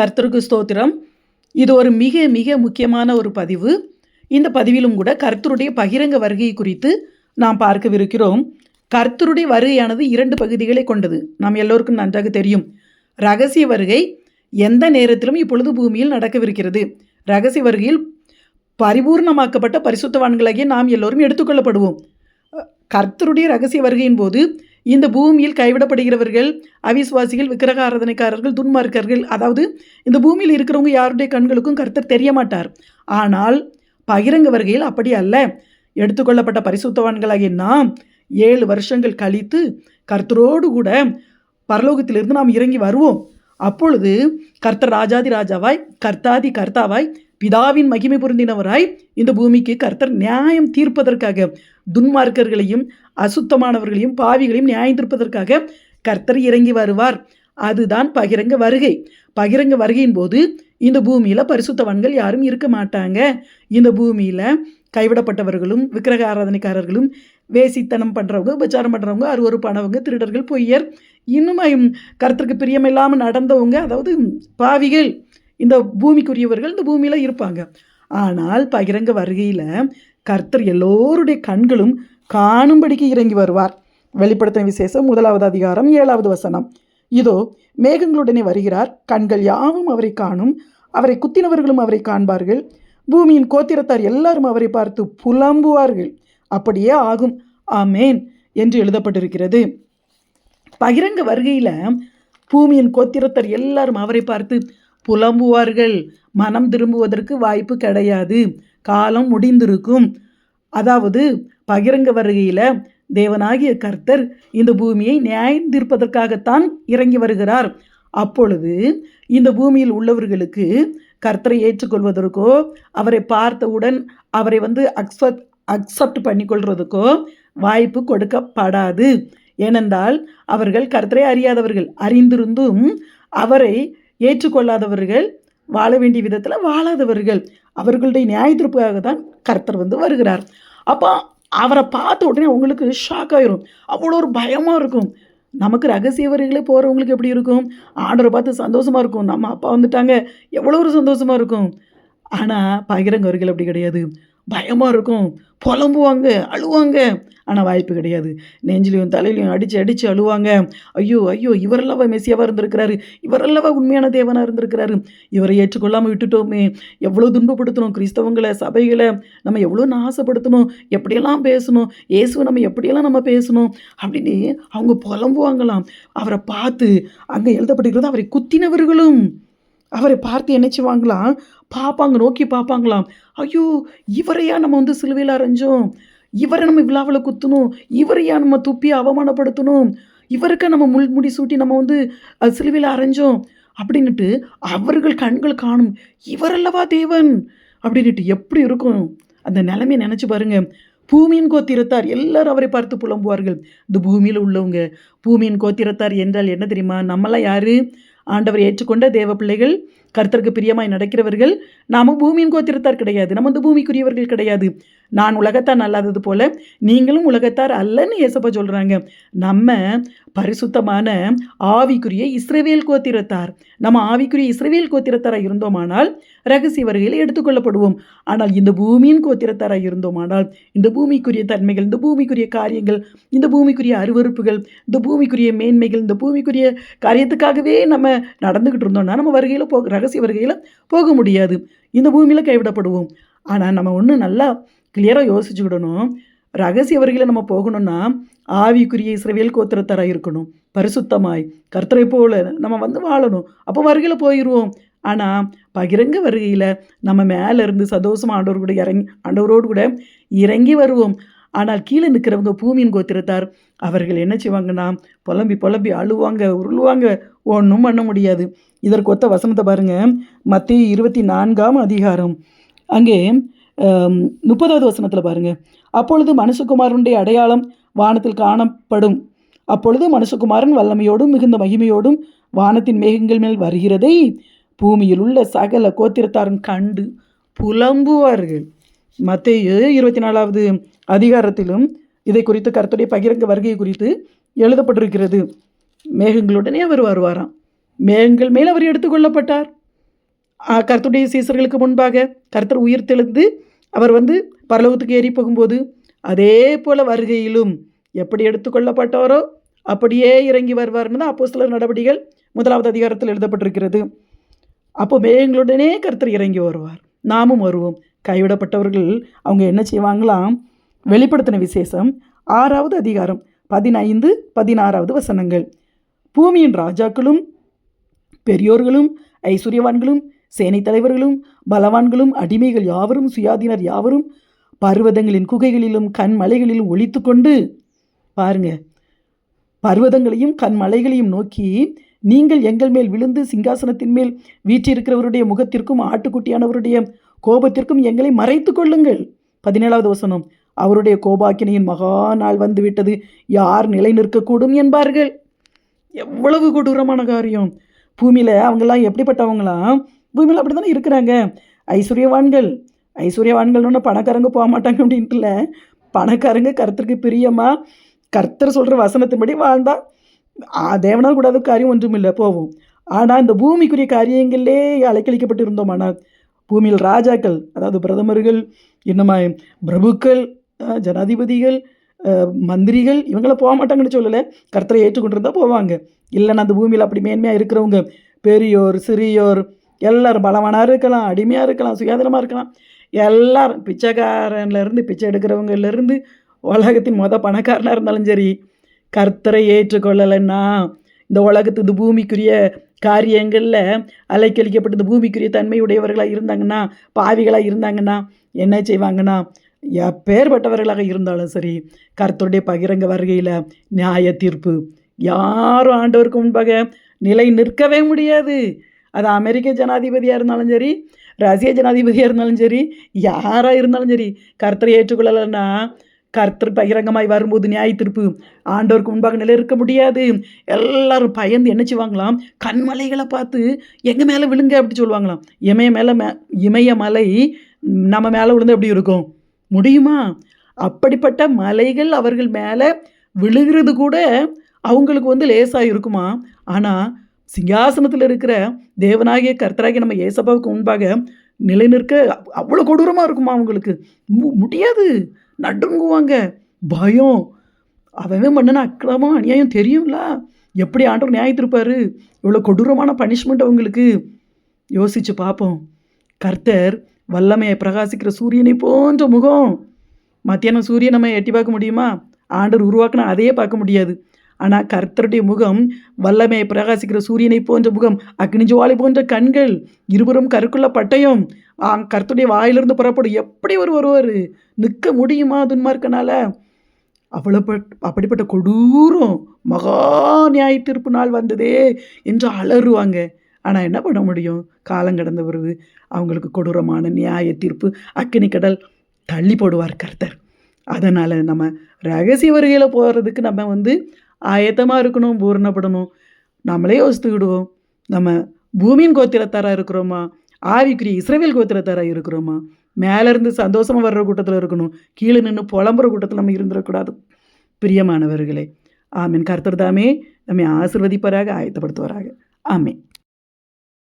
கர்த்தருக்கு ஸ்தோத்திரம். இது ஒரு மிக மிக முக்கியமான ஒரு பதிவு. இந்த பதிவிலும் கூட கர்த்தருடைய பகிரங்க வருகை குறித்து நாம் பார்க்கவிருக்கிறோம். கர்த்தருடைய வருகையானது இரண்டு பகுதிகளை கொண்டது. நாம் எல்லோருக்கும் நன்றாக தெரியும். ரகசிய வருகை எந்த நேரத்திலும் இப்பொழுது பூமியில் நடக்கவிருக்கிறது. ரகசிய வருகையில் பரிபூர்ணமாக்கப்பட்ட பரிசுத்தவான்களாகிய நாம் எல்லோரும் எடுத்துக்கொள்ளப்படுவோம். கர்த்தருடைய ரகசிய வருகையின் போது இந்த பூமியில் கைவிடப்படுகிறவர்கள் அவிஸ்வாசிகள் விக்கிரக ஆராதனைக்காரர்கள் துன்மார்க்கர்கள் அதாவது இந்த பூமியில் இருக்கிறவங்க யாருடைய கண்களுக்கும் கருத்தர் தெரிய மாட்டார் ஆனால் பகிரங்க வருகையில் அப்படி அல்ல. எடுத்துக்கொள்ளப்பட்ட பரிசுத்தவான்களாகிய நாம் ஏழு வருஷங்கள் கழித்து கர்த்தரோடு கூட பரலோகத்திலிருந்து நாம் இறங்கி வருவோம். அப்பொழுது கர்த்தர் ராஜாதி ராஜாவாய் கர்த்தாதி கர்த்தாவாய் பிதாவின் மகிமை பொருந்தினவராய் இந்த பூமிக்கு கர்த்தர் நியாயம் தீர்ப்பதற்காக துன்மார்க்கர்களையும் அசுத்தமானவர்களையும் பாவிகளையும் நியாயந்திருப்பதற்காக கர்த்தர் இறங்கி வருவார். அதுதான் பகிரங்க வருகை. பகிரங்க வருகையின் போது இந்த பூமியில் பரிசுத்தவான்கள் யாரும் இருக்க மாட்டாங்க. இந்த பூமியில் கைவிடப்பட்டவர்களும் விக்கிரக ஆராதனைக்காரர்களும் வேசித்தனம் பண்ணுறவங்க உபச்சாரம் பண்ணுறவங்க அருவறுப்பானவங்க திருடர்கள் பொய்யர் இன்னும் கருத்துக்கு பிரியமில்லாமல் நடந்தவங்க அதாவது பாவிகள் இந்த பூமிக்குரியவர்கள் இந்த பூமியில் இருப்பாங்க. ஆனால் பகிரங்க வருகையில் கர்த்தர் எல்லோருடைய கண்களும் காணும்படிக்கு இறங்கி வருவார். வெளிப்படுத்தின விசேஷம் முதலாவது அதிகாரம் ஏழாவது வசனம். இதோ மேகங்களுடனே வருகிறார். கண்கள் யாவும் அவரை காணும். அவரை குத்தினவர்களும் அவரை காண்பார்கள். பூமியின் கோத்திரத்தார் எல்லாரும் அவரை பார்த்து புலம்புவார்கள். அப்படியே ஆகும். ஆமேன் என்று எழுதப்பட்டிருக்கிறது. பகிரங்க வருகையில் பூமியின் கோத்திரத்தார் எல்லாரும் அவரை பார்த்து புலம்புவார்கள். மனம் திரும்புவதற்கு வாய்ப்பு கிடையாது. காலம் முடிந்திருக்கும். அதாவது பகிரங்க வருகையில் தேவனாகிய கர்த்தர் இந்த பூமியை நியாயந்திருப்பதற்காகத்தான் இறங்கி வருகிறார். அப்பொழுது இந்த பூமியில் உள்ளவர்களுக்கு கர்த்தரை ஏற்றுக்கொள்வதற்கோ அவரை பார்த்தவுடன் அவரை வந்து அக்செப்ட் அக்செப்ட் பண்ணிக்கொள்வதற்கோ வாய்ப்பு கொடுக்கப்படாது. ஏனென்றால் அவர்கள் கர்த்தரை அறியாதவர்கள். அறிந்திருந்தும் அவரை ஏற்றுக்கொள்ளாதவர்கள் வாழ வேண்டிய விதத்தில் வாழாதவர்கள். அவர்களுடைய நியாயத்திற்காக தான் கர்த்தர் வந்து வருகிறார். அப்போ அவரை பார்த்த உடனே உங்களுக்கு ஷாக் ஆயிரும். அவ்வளோ ஒரு பயமாக இருக்கும். நமக்கு ரகசிய வரிகளே போகிறவங்களுக்கு எப்படி இருக்கும்? ஆர்டரை பார்த்து சந்தோஷமாக இருக்கும். நம்ம அப்பா வந்துட்டாங்க. எவ்வளோ ஒரு சந்தோஷமாக இருக்கும். ஆனால் பகிரங்க வரிகள் அப்படி கிடையாது. பயமாக இருக்கும். புலம்புவாங்க அழுவாங்க. ஆனால் வாய்ப்பு கிடையாது. நெஞ்சிலையும் தலையிலையும் அடித்து அடித்து அழுவாங்க. ஐயோ ஐயோ இவரெல்லவா மெஸ்ஸியாவாக இருந்திருக்கிறாரு? இவரெல்லவா உண்மையான தேவனாக இருந்திருக்கிறாரு? இவரை ஏற்றுக்கொள்ளாமல் விட்டுட்டோமே. எவ்வளோ துன்பப்படுத்தணும் கிறிஸ்தவங்களை சபைகளை? நம்ம எவ்வளோ நாசப்படுத்தணும் எப்படியெல்லாம் பேசணும்? இயேசுவை நம்ம எப்படியெல்லாம் நம்ம பேசணும்? அப்படின்னு அவங்க புலம்புவாங்களாம். அவரை பார்த்து அங்கே எழுதப்பட்டிருக்கிறது அவரை குத்தினவர்களும். அவரை பார்த்து என்னச்சுவாங்களாம் பார்ப்பாங்க நோக்கி பார்ப்பாங்களாம். ஐயோ இவரையா நம்ம வந்து சிலுவையில் அரைஞ்சோம்? இவரை நம்ம விழாவில் குத்தணும்? இவரையா நம்ம துப்பி அவமானப்படுத்தணும்? இவருக்கா நம்ம முள் முடி சூட்டி நம்ம வந்து சிலுவையில் அரைஞ்சோம்? அப்படின்னுட்டு அவர்கள் கண்கள் காணும். இவரல்லவா தேவன்? அப்படின்னுட்டு எப்படி இருக்கும்? அந்த நிலைமையை நினச்சி பாருங்க. பூமியின் கோத்திரத்தார் எல்லாரும் அவரை பார்த்து புலம்புவார்கள். இந்த பூமியில் உள்ளவங்க பூமியின் கோத்திரத்தார் என்றால் என்ன தெரியுமா? நம்மளாம் யாரு? ஆண்டவர் ஏற்றுக்கொண்ட தேவ பிள்ளைகள் கர்த்தருக்கு பிரியமாய் நடக்கிறவர்கள் நாம பூமியின் கோத்திரத்தார் கிடையாது. நம்ம வந்து பூமிக்குரியவர்கள் கிடையாது. நான் உலகத்தார் அல்லாதது போல நீங்களும் உலகத்தார் அல்லன்னு ஏசப்பா சொல்கிறாங்க நம்ம பரிசுத்தமான ஆவிக்குரிய இஸ்ரேவேல் கோத்திரத்தார் நம்ம ஆவிக்குரிய இஸ்ரேவேல் கோத்திரத்தாராக இருந்தோமானால் ரகசிய வரையில் எடுத்துக்கொள்ளப்படுவோம். ஆனால் இந்த பூமியின் கோத்திரத்தாராக இருந்தோமானால் இந்த பூமிக்குரிய தன்மைகள் இந்த பூமிக்குரிய காரியங்கள் இந்த பூமிக்குரிய அருவறுப்புகள் இந்த பூமிக்குரிய மேன்மைகள் இந்த பூமிக்குரிய காரியத்துக்காகவே நம்ம நடந்துக்கிட்டு இருந்தோம்னா நம்ம வருகையில் போகிற ரகசிய வருகையில் போக முடியாது. இந்த பூமியில் கைவிடப்படுவோம். ஆனால் நம்ம ஒன்று நல்லா கிளியராக யோசிச்சுக்கிடணும் ரகசிய வருகையில் நம்ம போகணும்னா ஆவிக்குரிய இஸ்ரவேல் கோத்திரத்தராக இருக்கணும். பரிசுத்தமாய் கர்த்தரை போல நம்ம வந்து வாழணும். அப்போ வருகையில் போயிடுவோம் ஆனால் பகிரங்க வருகையில் நம்ம மேலே இருந்து சந்தோஷமாக ஆண்டவர் கூட இறங்கி ஆண்டவரோடு கூட இறங்கி வருவோம். ஆனால் கீழே நிற்கிறவங்க பூமியின் கோத்திரத்தார் அவர்கள் என்ன செய்வாங்கன்னா புலம்பி புலம்பி அழுவாங்க உருளுவாங்க. ஒன்றும் பண்ண முடியாது. இதற்கு ஒத்த வசனத்தை பாருங்கள் மத்திய இருபத்தி நான்காம் அதிகாரம். அங்கே முப்பதாவது வசனத்தில் பாருங்கள் அப்பொழுது மனுஷகுமாரனுடைய அடையாளம் வானத்தில் காணப்படும். அப்பொழுது மனுஷகுமாரன் வல்லமையோடும் மிகுந்த மகிமையோடும் வானத்தின் மேகங்கள் மேல் வருகிறதை பூமியில் உள்ள சகல கோத்திரத்தாரும் கண்டு புலம்புவார்கள். மத்திய இருபத்தி நாலாவது அதிகாரத்திலும் இதை குறித்து கருத்துடைய பகிரங்க வருகை குறித்து எழுதப்பட்டிருக்கிறது. மேகங்களுடனே அவர் வருவாராம். மேகங்கள் மேல் அவர் எடுத்துக்கொள்ளப்பட்டார் கர்த்தருடைய சீசர்களுக்கு முன்பாக கர்த்தர் உயிர் தெளிந்து அவர் வந்து பரலோகத்துக்கு ஏறி போகும்போது அதே போல வருகையிலும் எப்படி எடுத்துக்கொள்ளப்பட்டாரோ அப்படியே இறங்கி வருவார்னு தான் அப்போ நடவடிக்கைகள் முதலாவது அதிகாரத்தில் எழுதப்பட்டிருக்கிறது. அப்போ மேகங்களுடனே கர்த்தர் இறங்கி வருவார். நாமும் வருவோம். கைவிடப்பட்டவர்கள் அவங்க என்ன செய்வாங்களாம்? வெளிப்படுத்தின விசேஷம் ஆறாவது அதிகாரம் பதினைந்து பதினாறாவது வசனங்கள். பூமியின் ராஜாக்களும் பெரியோர்களும் ஐஸ்வர்யவான்களும் சேனைத் தலைவர்களும் பலவான்களும் அடிமைகள் யாவரும் சுயாதீனர் யாவரும் பர்வதங்களின் குகைகளிலும் கண்மலைகளிலும் ஒழித்து கொண்டு பாருங்க பர்வதங்களையும் கண்மலைகளையும் நோக்கி நீங்கள் எங்கள் மேல் விழுந்து சிங்காசனத்தின் மேல் வீற்றிருக்கிறவருடைய முகத்திற்கும் ஆட்டுக்குட்டியானவருடைய கோபத்திற்கும் எங்களை மறைத்து கொள்ளுங்கள். பதினேழாவது வசனம் அவருடைய கோபாக்கினையின் மகா நாள் வந்துவிட்டது. யார் நிலை நிற்கக்கூடும் என்பார்கள். எவ்வளவு கொடூரமான காரியம். பூமியில் அவங்கெல்லாம் எப்படிப்பட்டவங்களாம் பூமியில் அப்படி தானே இருக்கிறாங்க. ஐஸ்வர்யவான்கள். ஐஸ்வர்யவான்கள்னு பணக்காரங்க போக மாட்டாங்க அப்படின்ட்டுல பணக்காரங்க கர்த்தருக்கு பிரியமாக கர்த்தர் சொல்கிற வசனத்தின்படி வாழ்ந்தா ஆ, தேவனால் கூடாத காரியம் ஒன்றும் இல்லை போவோம். ஆனால் இந்த பூமிக்குரிய காரியங்களே அலைக்கழிக்கப்பட்டு இருந்தோமானால் பூமியில் ராஜாக்கள் அதாவது பிரதமர்கள் என்னமா பிரபுக்கள் ஜனாதிபதிகள் மந்திரிகள் இவங்கள போக மாட்டாங்கன்னு சொல்லலை. கர்த்தரை ஏற்றுக்கொண்டிருந்தா போவாங்க. இல்லைன்னா அந்த பூமியில் அப்படி மேன்மையாக இருக்கிறவங்க பெரியோர் சிறியோர் எல்லோரும் பலவானாக இருக்கலாம் அடிமையாக இருக்கலாம் சுயாதீனமாக இருக்கலாம். எல்லாரும் பிச்சைக்காரன்லேருந்து பிச்சை எடுக்கிறவங்கலேருந்து உலகத்தின் மொதல் பணக்காரனாக இருந்தாலும் சரி கர்த்தரை ஏற்றுக்கொள்ளலைன்னா இந்த உலகத்து இந்த பூமிக்குரிய காரியங்களில் அலைக்கழிக்கப்பட்டு இந்த பூமிக்குரிய தன்மையுடையவர்களாக இருந்தாங்கன்னா பாவிகளாக இருந்தாங்கன்னா என்ன செய்வாங்கன்னா எப்பேற்பட்டவர்களாக இருந்தாலும் சரி கர்த்தருடைய பகிரங்க வருகையில் நியாய தீர்ப்பு. யாரும் ஆண்டவருக்கு முன்பாக நிலை நிற்கவே முடியாது. அது அமெரிக்க ஜனாதிபதியாக இருந்தாலும் சரி ரஷ்ய ஜனாதிபதியாக இருந்தாலும் சரி யாராக இருந்தாலும் சரி கர்த்தரை ஏற்றுக்கொள்ளலைன்னா கர்த்தர் பகிரங்கமாய் வரும்போது நியாய தீர்ப்பு ஆண்டவருக்கு முன்பாக நிலை இருக்க முடியாது. எல்லாரும் பயந்து என்ன செய்வாங்களாம் கண்மலைகளை பார்த்து எங்கள் மேலே விழுங்க அப்படி சொல்லுவாங்களாம். இமய மேலே மே இமய மலை நம்ம மேலே விழுந்து எப்படி இருக்கும்? முடியுமா? அப்படிப்பட்ட மலைகள் அவர்கள் மேலே விழுகிறது கூட அவங்களுக்கு வந்து லேசாக இருக்குமா? ஆனால் சிங்காசனத்தில் இருக்கிற தேவனாகிய கர்த்தராகிய நம்ம ஏசப்பாவுக்கு முன்பாக நிலை நிற்க அவ்வளோ கொடூரமாக இருக்குமா அவங்களுக்கு? மு- முடியாது. நடுங்குவாங்க. பயம். அவன் பண்ணின அக்கிரமம் அநியாயம் தெரியும்ல? எப்படி ஆண்டவர் நியாயத்திருப்பார்? இவ்வளோ கொடூரமான பனிஷ்மெண்ட் அவங்களுக்கு. யோசித்து பார்ப்போம். கர்த்தர் வல்லமையை பிரகாசிக்கிற சூரியனை போன்ற முகம். மத்தியானம் சூரியன் நம்ம எட்டி பார்க்க முடியுமா? ஆண்டவர் உருவாக்கினா அதையே பார்க்க முடியாது. ஆனால் கர்த்தருடைய முகம் வல்லமையை பிரகாசிக்கிற சூரியனை போன்ற முகம் அக்னி ஜுவாலை போன்ற கண்கள் இருபுறம் கருக்குள்ள பட்டயம் கர்த்தருடைய வாயிலிருந்து புறப்படும் எப்படி ஒரு ஒருவர் நிற்க முடியுமா துன்மார்க்கனால அவ்வளோ அப்படிப்பட்ட கொடூரம் மகா நியாய தீர்ப்பு நாள் வந்ததே என்று அலறுவாங்க. ஆனால் என்ன பண்ண முடியும்? காலம் கடந்த பிறகு அவங்களுக்கு கொடூரமான நியாய தீர்ப்பு அக்கினி கடல் தள்ளி போடுவார் கர்த்தர். அதனால் நம்ம ரகசிய வருகையில் போகிறதுக்கு நம்ம வந்து ஆயத்தமாக இருக்கணும் பூரணப்படணும். நம்மளே யோசித்துக்கிடுவோம் நம்ம பூமியின் கோத்திரத்தாராக இருக்கிறோமா? ஆவிக்குரிய இஸ்ரேவேல் கோத்திரத்தாராக இருக்கிறோமா? மேலேருந்து சந்தோஷமாக வர்ற கூட்டத்தில் இருக்கணும். கீழே நின்று புலம்புற கூட்டத்தில் நம்ம இருந்துடக்கூடாது பிரியமானவர்களே ஆமீன். கர்த்தர் தாமே நம்மை ஆசிர்வதிப்பராக ஆயத்தப்படுத்துவாராக. ஆமீன்.